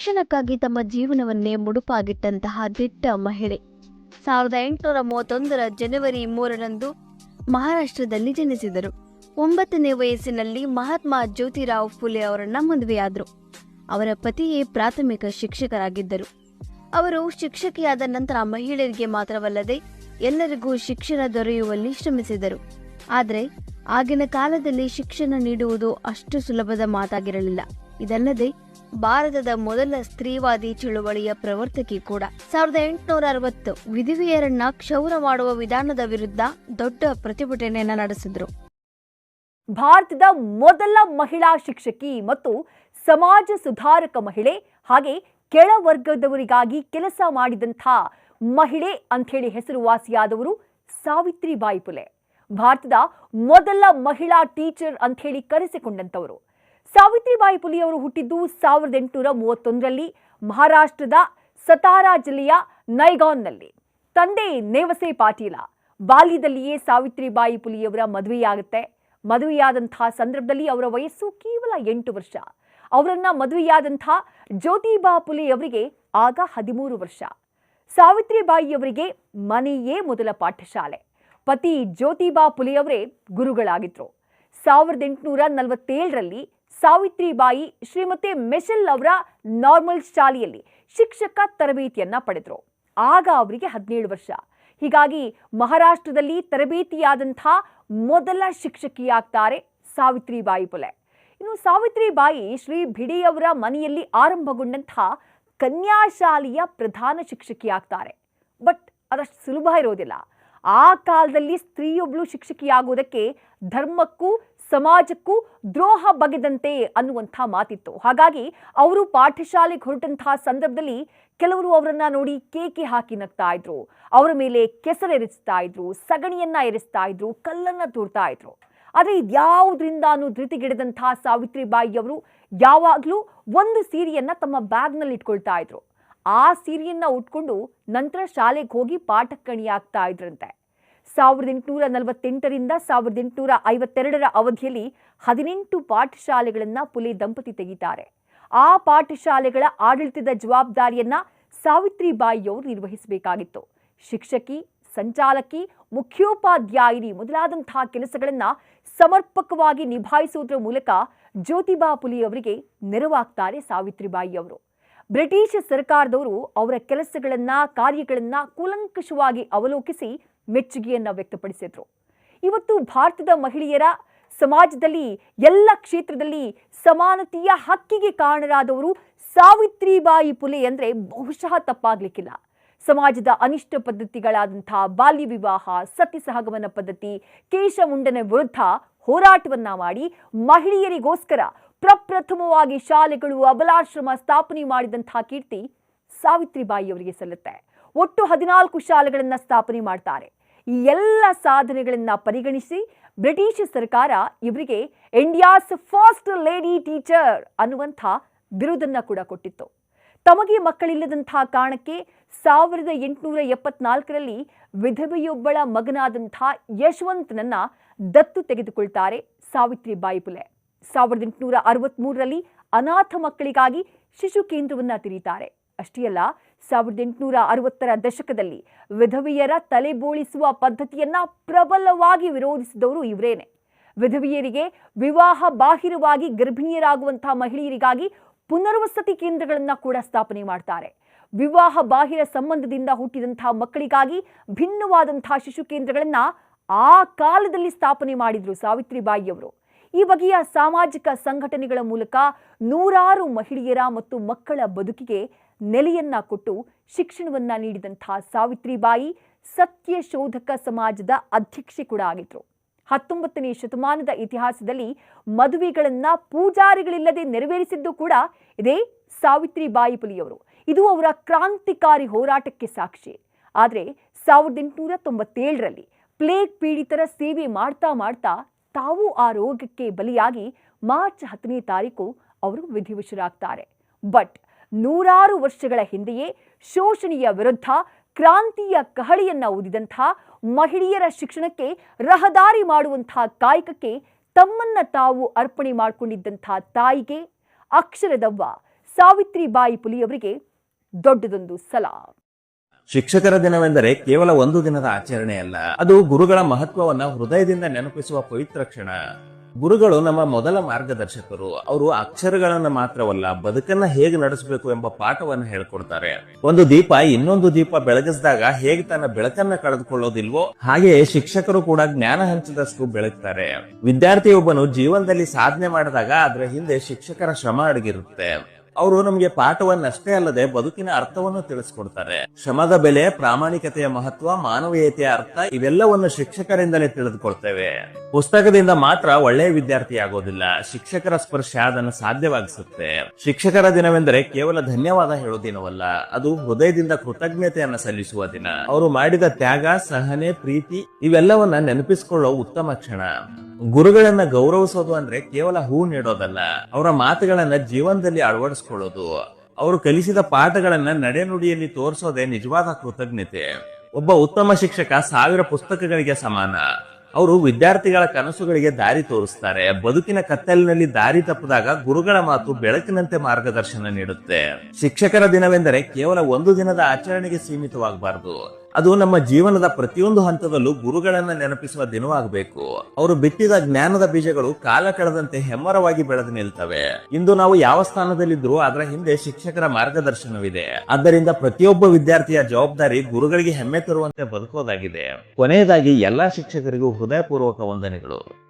ಶಿಕ್ಷಣಕ್ಕಾಗಿ ತಮ್ಮ ಜೀವನವನ್ನೇ ಮುಡುಪಾಗಿಟ್ಟಂತಹ ದಿಟ್ಟ ಮಹಿಳೆ. ಸಾವಿರದ ಎಂಟುನೂರ ಮೂವತ್ತೊಂದರ ಜನವರಿ ಮೂರರಂದು ಮಹಾರಾಷ್ಟ್ರದಲ್ಲಿ ಜನಿಸಿದರು. ಒಂಬತ್ತನೇ ವಯಸ್ಸಿನಲ್ಲಿ ಮಹಾತ್ಮ ಜ್ಯೋತಿರಾವ್ ಫುಲೆ ಅವರನ್ನ ಮದುವೆಯಾದರು. ಅವರ ಪತಿಯೇ ಪ್ರಾಥಮಿಕ ಶಿಕ್ಷಕರಾಗಿದ್ದರು. ಅವರು ಶಿಕ್ಷಕಿಯಾದ ನಂತರ ಮಹಿಳೆಯರಿಗೆ ಮಾತ್ರವಲ್ಲದೆ ಎಲ್ಲರಿಗೂ ಶಿಕ್ಷಣ ದೊರೆಯುವಲ್ಲಿ ಶ್ರಮಿಸಿದರು. ಆದರೆ ಆಗಿನ ಕಾಲದಲ್ಲಿ ಶಿಕ್ಷಣ ನೀಡುವುದು ಅಷ್ಟು ಸುಲಭದ ಮಾತಾಗಿರಲಿಲ್ಲ. ಇದಲ್ಲದೆ ಭಾರತದ ಮೊದಲ ಸ್ತ್ರೀವಾದಿ ಚಳುವಳಿಯ ಪ್ರವರ್ತಕಿ ಕೂಡ. ಸಾವಿರದ ಎಂಟುನೂರ ಅರವತ್ತು ವಿಧವೆಯರನ್ನ ಕ್ಷೌರ ಮಾಡುವ ವಿಧಾನದ ವಿರುದ್ಧ ದೊಡ್ಡ ಪ್ರತಿಭಟನೆಯನ್ನ ನಡೆಸಿದ್ರು. ಭಾರತದ ಮೊದಲ ಮಹಿಳಾ ಶಿಕ್ಷಕಿ ಮತ್ತು ಸಮಾಜ ಸುಧಾರಕ ಮಹಿಳೆ ಹಾಗೆ ಕೆಳವರ್ಗದವರಿಗಾಗಿ ಕೆಲಸ ಮಾಡಿದಂಥ ಮಹಿಳೆ ಅಂಥೇಳಿ ಹೆಸರುವಾಸಿಯಾದವರು ಸಾವಿತ್ರಿಬಾಯಿ ಬಾಯಿಪುಲೆ ಭಾರತದ ಮೊದಲ ಮಹಿಳಾ ಟೀಚರ್ ಅಂಥೇಳಿ ಕರೆಸಿಕೊಂಡಂಥವರು. ಸಾವಿತ್ರಿಬಾಯಿ ಪುಲಿಯವರು ಹುಟ್ಟಿದ್ದು ಸಾವಿರದ ಎಂಟುನೂರ ಮೂವತ್ತೊಂದರಲ್ಲಿ ಮಹಾರಾಷ್ಟ್ರದ ಸತಾರಾ ಜಿಲ್ಲೆಯ ನೈಗಾನ್ನಲ್ಲಿ ತಂದೆ ನೇವಸೆ ಪಾಟೀಲ, ಬಾಲ್ಯದಲ್ಲಿಯೇ ಸಾವಿತ್ರಿಬಾಯಿ ಪುಲಿಯವರ ಮದುವೆಯಾಗುತ್ತೆ. ಮದುವೆಯಾದಂಥ ಸಂದರ್ಭದಲ್ಲಿ ಅವರ ವಯಸ್ಸು ಕೇವಲ ಎಂಟು ವರ್ಷ. ಅವರನ್ನ ಮದುವೆಯಾದಂಥ ಜ್ಯೋತಿಬಾ ಪುಲಿಯವರಿಗೆ ಆಗ ಹದಿಮೂರು ವರ್ಷ. ಸಾವಿತ್ರಿಬಾಯಿಯವರಿಗೆ ಮನೆಯೇ ಮೊದಲ ಪಾಠಶಾಲೆ. ಪತಿ ಜ್ಯೋತಿಬಾ ಪುಲಿಯವರೇ ಗುರುಗಳಾಗಿದ್ರು. ಸಾವಿರದ ಎಂಟುನೂರ ನಲವತ್ತೇಳರಲ್ಲಿ ಸಾವಿತ್ರಿಬಾಯಿ ಶ್ರೀಮತಿ ಮೆಶೆಲ್ ಅವರ ನಾರ್ಮಲ್ ಶಾಲೆಯಲ್ಲಿ ಶಿಕ್ಷಕ ತರಬೇತಿಯನ್ನ ಪಡೆದ್ರು. ಆಗ ಅವರಿಗೆ ಹದಿನೇಳು ವರ್ಷ. ಹೀಗಾಗಿ ಮಹಾರಾಷ್ಟ್ರದಲ್ಲಿ ತರಬೇತಿಯಾದಂಥ ಮೊದಲ ಶಿಕ್ಷಕಿಯಾಗ್ತಾರೆ ಸಾವಿತ್ರಿಬಾಯಿ ಪುಲೆ. ಇನ್ನು ಸಾವಿತ್ರಿಬಾಯಿ ಶ್ರೀ ಭಿಡಿಯವರ ಮನೆಯಲ್ಲಿ ಆರಂಭಗೊಂಡಂಥ ಕನ್ಯಾಶಾಲೆಯ ಪ್ರಧಾನ ಶಿಕ್ಷಕಿಯಾಗ್ತಾರೆ. ಬಟ್ ಅದಷ್ಟು ಸುಲಭ ಇರೋದಿಲ್ಲ. ಆ ಕಾಲದಲ್ಲಿ ಸ್ತ್ರೀಯೊಬ್ಳು ಶಿಕ್ಷಕಿಯಾಗುವುದಕ್ಕೆ ಧರ್ಮಕ್ಕೂ ಸಮಾಜಕ್ಕೂ ದ್ರೋಹ ಬಗೆದಂತೆ ಅನ್ನುವಂಥ ಮಾತಿತ್ತು. ಹಾಗಾಗಿ ಅವರು ಪಾಠಶಾಲೆಗೆ ಹೊರಟಂತಹ ಸಂದರ್ಭದಲ್ಲಿ ಕೆಲವರು ಅವರನ್ನ ನೋಡಿ ಕೇಕೆ ಹಾಕಿ ನಗ್ತಾ ಇದ್ರು. ಅವರ ಮೇಲೆ ಕೆಸರೆರಿಸ್ತಾ ಇದ್ರು, ಸಗಣಿಯನ್ನ ಎರಿಸ್ತಾ ಇದ್ರು, ಕಲ್ಲನ್ನ ತೂರ್ತಾ ಇದ್ರು. ಆದರೆ ಇದ್ಯಾವುದರಿಂದಾನು ಸಾವಿತ್ರಿ ಸಾವಿತ್ರಿಬಾಯಿ ಅವರು ಯಾವಾಗಲೂ ಒಂದು ಸೀರೆಯನ್ನ ತಮ್ಮ ಬ್ಯಾಗ್ನಲ್ಲಿ ಇಟ್ಕೊಳ್ತಾ ಇದ್ರು. ಆ ಸೀರೆಯನ್ನ ಉಟ್ಕೊಂಡು ನಂತರ ಶಾಲೆಗೆ ಹೋಗಿ ಪಾಠಕ್ಕಣಿಯಾಗ್ತಾ ಇದ್ರಂತೆ. ಸಾವಿರದ ಎಂಟುನೂರ ನಲವತ್ತೆಂಟರಿಂದ ಸಾವಿರದ ಎಂಟುನೂರ ಐವತ್ತೆರಡರ ಅವಧಿಯಲ್ಲಿ ಹದಿನೆಂಟು ಪಾಠಶಾಲೆಗಳನ್ನ ಪುಲೆ ದಂಪತಿ ತೆಗಿತಾರೆ. ಆ ಪಾಠಶಾಲೆಗಳ ಆಡಳಿತದ ಜವಾಬ್ದಾರಿಯನ್ನ ಸಾವಿತ್ರಿಬಾಯಿಯವರು ನಿರ್ವಹಿಸಬೇಕಾಗಿತ್ತು. ಶಿಕ್ಷಕಿ, ಸಂಚಾಲಕಿ, ಮುಖ್ಯೋಪಾಧ್ಯಾಯಿನಿ ಮೊದಲಾದಂತಹ ಕೆಲಸಗಳನ್ನ ಸಮರ್ಪಕವಾಗಿ ನಿಭಾಯಿಸುವುದರ ಮೂಲಕ ಜ್ಯೋತಿಬಾ ಪುಲಿಯವರಿಗೆ ನೆರವಾಗ್ತಾರೆ ಸಾವಿತ್ರಿಬಾಯಿಯವರು ಬ್ರಿಟಿಷ್ ಸರ್ಕಾರದವರು ಅವರ ಕೆಲಸಗಳನ್ನ, ಕಾರ್ಯಗಳನ್ನ ಕೂಲಂಕಷವಾಗಿ ಅವಲೋಕಿಸಿ ಮೆಚ್ಚುಗೆಯನ್ನ ವ್ಯಕ್ತಪಡಿಸಿದ್ರು. ಇವತ್ತು ಭಾರತದ ಮಹಿಳೆಯರ ಸಮಾಜದಲ್ಲಿ ಎಲ್ಲ ಕ್ಷೇತ್ರದಲ್ಲಿ ಸಮಾನತೆಯ ಹಕ್ಕಿಗೆ ಕಾರಣರಾದವರು ಸಾವಿತ್ರಿಬಾಯಿ ಪುಲೆ ಅಂದ್ರೆ ಬಹುಶಃ ತಪ್ಪಾಗ್ಲಿಕ್ಕಿಲ್ಲ. ಸಮಾಜದ ಅನಿಷ್ಟ ಪದ್ಧತಿಗಳಾದಂಥ ಬಾಲ್ಯ ವಿವಾಹ, ಸತಿ ಸಹಗಮನ ಪದ್ಧತಿ ಕೇಶಮುಂಡನ ವಿರುದ್ಧ ಹೋರಾಟವನ್ನ ಮಾಡಿ ಮಹಿಳೆಯರಿಗೋಸ್ಕರ ಪ್ರಪ್ರಥಮವಾಗಿ ಶಾಲೆಗಳು, ಅಬಲಾಶ್ರಮ ಸ್ಥಾಪನೆ ಮಾಡಿದಂಥ ಕೀರ್ತಿ ಸಾವಿತ್ರಿಬಾಯಿಯವರಿಗೆ ಸಲ್ಲುತ್ತೆ. ಒಟ್ಟು ಹದಿನಾಲ್ಕು ಶಾಲೆಗಳನ್ನು ಸ್ಥಾಪನೆ ಮಾಡ್ತಾರೆ. ಈ ಎಲ್ಲ ಸಾಧನೆಗಳನ್ನ ಪರಿಗಣಿಸಿ ಬ್ರಿಟಿಷ್ ಸರ್ಕಾರ ಇವರಿಗೆ ಇಂಡಿಯಾಸ್ ಫಸ್ಟ್ ಲೇಡಿ ಟೀಚರ್ ಅನ್ನುವಂಥ ಬಿರುದನ್ನ ಕೂಡ ಕೊಟ್ಟಿತ್ತು. ತಮಗೆ ಮಕ್ಕಳಿಲ್ಲದಂಥ ಕಾರಣಕ್ಕೆ ಸಾವಿರದ ಎಂಟುನೂರ ಎಪ್ಪತ್ನಾಲ್ಕರಲ್ಲಿ ವಿಧವೆಯೊಬ್ಬಳ ಮಗನಾದಂಥ ಯಶವಂತನನ್ನ ದತ್ತು ತೆಗೆದುಕೊಳ್ತಾರೆ ಸಾವಿತ್ರಿಬಾಯಿ ಪುಲೆ. ಸಾವಿರದ ಎಂಟುನೂರ ಅರವತ್ತ್ಮೂರರಲ್ಲಿ ಅನಾಥ ಮಕ್ಕಳಿಗಾಗಿ ಶಿಶು ಕೇಂದ್ರವನ್ನ ತೆರೀತಾರೆ. ಅಷ್ಟೇ ಅಲ್ಲ ಸಾವಿರದ ಎಂಟುನೂರ ಅರವತ್ತರ ದಶಕದಲ್ಲಿ ವಿಧವೆಯರ ತಲೆಬೋಳಿಸುವ ಪದ್ಧತಿಯನ್ನ ಪ್ರಬಲವಾಗಿ ವಿರೋಧಿಸಿದವರು ಇವರೇನೆ. ವಿಧವೆಯರಿಗೆ ವಿವಾಹ ಬಾಹಿರವಾಗಿ ಗರ್ಭಿಣಿಯರಾಗುವಂತಹ ಮಹಿಳೆಯರಿಗಾಗಿ ಪುನರ್ವಸತಿ ಕೇಂದ್ರಗಳನ್ನು ಕೂಡ ಸ್ಥಾಪನೆ ಮಾಡ್ತಾರೆ. ವಿವಾಹ ಬಾಹಿರ ಸಂಬಂಧದಿಂದ ಹುಟ್ಟಿದಂತಹ ಮಕ್ಕಳಿಗಾಗಿ ಭಿನ್ನವಾದಂತಹ ಶಿಶು ಕೇಂದ್ರಗಳನ್ನು ಆ ಕಾಲದಲ್ಲಿ ಸ್ಥಾಪನೆ ಮಾಡಿದ್ರು ಸಾವಿತ್ರಿಬಾಯಿಯವರು ಈ ಬಗೆಯ ಸಾಮಾಜಿಕ ಸಂಘಟನೆಗಳ ಮೂಲಕ ನೂರಾರು ಮಹಿಳೆಯರ ಮತ್ತು ಮಕ್ಕಳ ಬದುಕಿಗೆ ನೆಲೆಯನ್ನ ಕೊಟ್ಟು ಶಿಕ್ಷಣವನ್ನ ನೀಡಿದಂತಹ ಸಾವಿತ್ರಿಬಾಯಿ ಸತ್ಯ ಶೋಧಕ ಸಮಾಜದ ಅಧ್ಯಕ್ಷೆ ಕೂಡ ಆಗಿದ್ರು. ಹತ್ತೊಂಬತ್ತನೇ ಶತಮಾನದ ಇತಿಹಾಸದಲ್ಲಿ ಮದುವೆಗಳನ್ನ ಪೂಜಾರಿಗಳಿಲ್ಲದೆ ನೆರವೇರಿಸಿದ್ದು ಕೂಡ ಇದೇ ಸಾವಿತ್ರಿಬಾಯಿ ಪುಲಿಯವರು. ಇದು ಅವರ ಕ್ರಾಂತಿಕಾರಿ ಹೋರಾಟಕ್ಕೆ ಸಾಕ್ಷಿ. ಆದರೆ ಸಾವಿರದ ಎಂಟುನೂರ ತೊಂಬತ್ತೇಳರಲ್ಲಿ ಪ್ಲೇಗ್ ಪೀಡಿತರ ಸೇವೆ ಮಾಡ್ತಾ ಮಾಡ್ತಾ ತಾವು ಆ ರೋಗಕ್ಕೆ ಬಲಿಯಾಗಿ ಮಾರ್ಚ್ ಹತ್ತನೇ ತಾರೀಕು ಅವರು ವಿಧಿವಶರಾಗ್ತಾರೆ. ಬಟ್ ನೂರಾರು ವರ್ಷಗಳ ಹಿಂದೆಯೇ ಶೋಷಣೆಯ ವಿರುದ್ಧ ಕ್ರಾಂತಿಯ ಕಹಳಿಯನ್ನ ಊದಿದಂಥ ಮಹಿಳೆಯರ ಶಿಕ್ಷಣಕ್ಕೆ ರಹದಾರಿ ಮಾಡುವಂಥ ಕಾಯಕಕ್ಕೆ ತಮ್ಮನ್ನ ತಾವು ಅರ್ಪಣೆ ಮಾಡಿಕೊಂಡಿದ್ದಂಥ ತಾಯಿಗೆ ಅಕ್ಷರದವ್ವ ಸಾವಿತ್ರಿಬಾಯಿ ಪುಲಿಯವರಿಗೆ ದೊಡ್ಡದೊಂದು ಸಲಾಂ. ಶಿಕ್ಷಕರ ದಿನವೆಂದರೆ ಕೇವಲ ಒಂದು ದಿನದ ಆಚರಣೆಯಲ್ಲ ಅದು ಗುರುಗಳ ಮಹತ್ವವನ್ನ ಹೃದಯದಿಂದ ನೆನಪಿಸುವ ಪವಿತ್ರ ಕ್ಷಣ. ಗುರುಗಳು ನಮ್ಮ ಮೊದಲ ಮಾರ್ಗದರ್ಶಕರು. ಅವರು ಅಕ್ಷರಗಳನ್ನ ಮಾತ್ರವಲ್ಲ, ಬದುಕನ್ನ ಹೇಗೆ ನಡೆಸಬೇಕು ಎಂಬ ಪಾಠವನ್ನು ಹೇಳ್ಕೊಡ್ತಾರೆ. ಒಂದು ದೀಪ ಇನ್ನೊಂದು ದೀಪ ಬೆಳಗಿಸಿದಾಗ ಹೇಗೆ ತನ್ನ ಬೆಳಕನ್ನ ಕಳೆದುಕೊಳ್ಳೋದಿಲ್ವೋ, ಹಾಗೆಯೇ ಶಿಕ್ಷಕರು ಕೂಡ ಜ್ಞಾನ ಹಂಚದಷ್ಟು ಬೆಳಗ್ತಾರೆ. ವಿದ್ಯಾರ್ಥಿಯೊಬ್ಬನು ಜೀವನದಲ್ಲಿ ಸಾಧನೆ ಮಾಡಿದಾಗ ಅದರ ಹಿಂದೆ ಶಿಕ್ಷಕರ ಶ್ರಮ ಅಡಗಿರುತ್ತೆ. ಅವರು ನಮಗೆ ಪಾಠವನ್ನಷ್ಟೇ ಅಲ್ಲದೆ ಬದುಕಿನ ಅರ್ಥವನ್ನು ತಿಳಿಸ್ಕೊಡ್ತಾರೆ. ಶ್ರಮದ ಬೆಲೆ, ಪ್ರಾಮಾಣಿಕತೆಯ ಮಹತ್ವ, ಮಾನವೀಯತೆಯ ಅರ್ಥ ಇವೆಲ್ಲವನ್ನು ಶಿಕ್ಷಕರಿಂದಲೇ ತಿಳಿದುಕೊಳ್ತೇವೆ. ಪುಸ್ತಕದಿಂದ ಮಾತ್ರ ಒಳ್ಳೆಯ ವಿದ್ಯಾರ್ಥಿ ಆಗೋದಿಲ್ಲ. ಶಿಕ್ಷಕರ ಸ್ಪರ್ಶ ಅದನ್ನು ಸಾಧ್ಯವಾಗಿಸುತ್ತೆ. ಶಿಕ್ಷಕರ ದಿನವೆಂದರೆ ಕೇವಲ ಧನ್ಯವಾದ ಹೇಳೋ ದಿನವಲ್ಲ, ಅದು ಹೃದಯದಿಂದ ಕೃತಜ್ಞತೆಯನ್ನ ಸಲ್ಲಿಸುವ ದಿನ. ಅವರು ಮಾಡಿದ ತ್ಯಾಗ, ಸಹನೆ, ಪ್ರೀತಿ ಇವೆಲ್ಲವನ್ನ ನೆನಪಿಸಿಕೊಳ್ಳೋ ಉತ್ತಮ ಕ್ಷಣ. ಗುರುಗಳನ್ನ ಗೌರವಿಸೋದು ಅಂದ್ರೆ ಕೇವಲ ಹೂ ನೀಡೋದಲ್ಲ. ಅವರ ಮಾತುಗಳನ್ನ ಜೀವನದಲ್ಲಿ ಅಳವಡಿಸ್ಕೊಳ್ಳೋದು. ಅವರು ಕಲಿಸಿದ ಪಾಠಗಳನ್ನ ನಡೆನುಡಿಯಲ್ಲಿ ತೋರಿಸೋದೇ ನಿಜವಾದ ಕೃತಜ್ಞತೆ. ಒಬ್ಬ ಉತ್ತಮ ಶಿಕ್ಷಕ ಸಾವಿರ ಪುಸ್ತಕಗಳಿಗೆ ಸಮಾನ. ಅವರು ವಿದ್ಯಾರ್ಥಿಗಳ ಕನಸುಗಳಿಗೆ ದಾರಿ ತೋರಿಸ್ತಾರೆ. ಬದುಕಿನ ಕತ್ತಲಿನಲ್ಲಿ ದಾರಿ ತಪ್ಪಿದಾಗ ಗುರುಗಳ ಮಾತು ಬೆಳಕಿನಂತೆ ಮಾರ್ಗದರ್ಶನ ನೀಡುತ್ತೆ. ಶಿಕ್ಷಕರ ದಿನವೆಂದರೆ ಕೇವಲ ಒಂದು ದಿನದ ಆಚರಣೆಗೆ ಸೀಮಿತವಾಗಬಾರದು. ಅದು ನಮ್ಮ ಜೀವನದ ಪ್ರತಿಯೊಂದು ಹಂತದಲ್ಲೂ ಗುರುಗಳನ್ನ ನೆನಪಿಸುವ ದಿನವಾಗಬೇಕು. ಅವರು ಬಿತ್ತಿದ ಜ್ಞಾನದ ಬೀಜಗಳು ಕಾಲ ಕಳೆದಂತೆ ಹೆಮ್ಮರವಾಗಿ ಬೆಳೆದು ನಿಲ್ತವೆ. ಇಂದು ನಾವು ಯಾವ ಸ್ಥಾನದಲ್ಲಿದ್ರು ಅದರ ಹಿಂದೆ ಶಿಕ್ಷಕರ ಮಾರ್ಗದರ್ಶನವಿದೆ. ಆದ್ದರಿಂದ ಪ್ರತಿಯೊಬ್ಬ ವಿದ್ಯಾರ್ಥಿಯ ಜವಾಬ್ದಾರಿ ಗುರುಗಳಿಗೆ ಹೆಮ್ಮೆ ತರುವಂತೆ ಬದುಕೋದಾಗಿದೆ. ಕೊನೆಯದಾಗಿ ಎಲ್ಲಾ ಶಿಕ್ಷಕರಿಗೂ ಹೃದಯಪೂರ್ವಕ ವಂದನೆಗಳು.